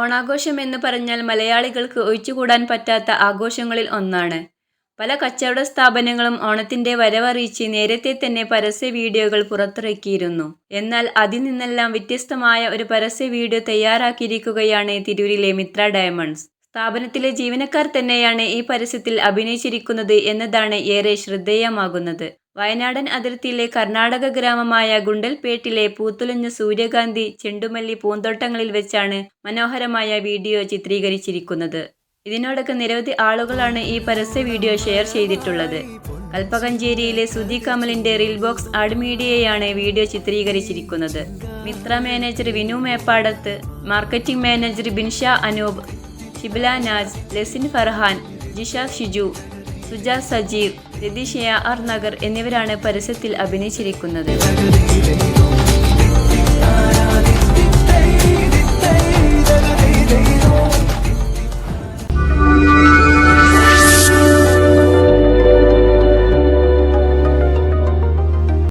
ഓണാഘോഷം എന്ന് പറഞ്ഞാൽ മലയാളികൾക്ക് ഒഴിച്ചുകൂടാൻ പറ്റാത്ത ആഘോഷങ്ങളിൽ ഒന്നാണ്. പല കച്ചവട സ്ഥാപനങ്ങളും ഓണത്തിന്റെ വരവറിയിച്ച് നേരത്തെ തന്നെ പരസ്യ വീഡിയോകൾ പുറത്തിറക്കിയിരുന്നു. എന്നാൽ അതിൽ നിന്നെല്ലാം വ്യത്യസ്തമായ ഒരു പരസ്യ വീഡിയോ തയ്യാറാക്കിയിരിക്കുകയാണ് തിരൂരിലെ മിത്ര ഡയമണ്ട്സ്. സ്ഥാപനത്തിലെ ജീവനക്കാർ തന്നെയാണ് ഈ പരസ്യത്തിൽ അഭിനയിച്ചിരിക്കുന്നത് എന്നതാണ് ഏറെ ശ്രദ്ധേയമാകുന്നത്. വയനാടൻ അതിർത്തിയിലെ കർണാടക ഗ്രാമമായ ഗുണ്ടൽപേട്ടിലെ പൂത്തുലഞ്ഞ സൂര്യകാന്തി, ചെണ്ടുമല്ലി പൂന്തോട്ടങ്ങളിൽ വെച്ചാണ് മനോഹരമായ വീഡിയോ ചിത്രീകരിച്ചിരിക്കുന്നത്. ഇതിനോടൊക്കെ നിരവധി ആളുകളാണ് ഈ പരസ്യ വീഡിയോ ഷെയർ ചെയ്തിട്ടുള്ളത്. കൽപ്പകഞ്ചേരിയിലെ സുധി കമലിന്റെ റീൽ ബോക്സ് ആഡ് മീഡിയയാണ് വീഡിയോ ചിത്രീകരിച്ചിരിക്കുന്നത്. Mitra manager Vinu Meppadath, marketing manager Binsha Anoop, Shibila Naj, Lesin Farhan, Jisha Shiju, Suja Sajeer, Ratheesh R Nagar എന്നിവരാണ് പരസ്യത്തിൽ അഭിനയിച്ചിരിക്കുന്നത്.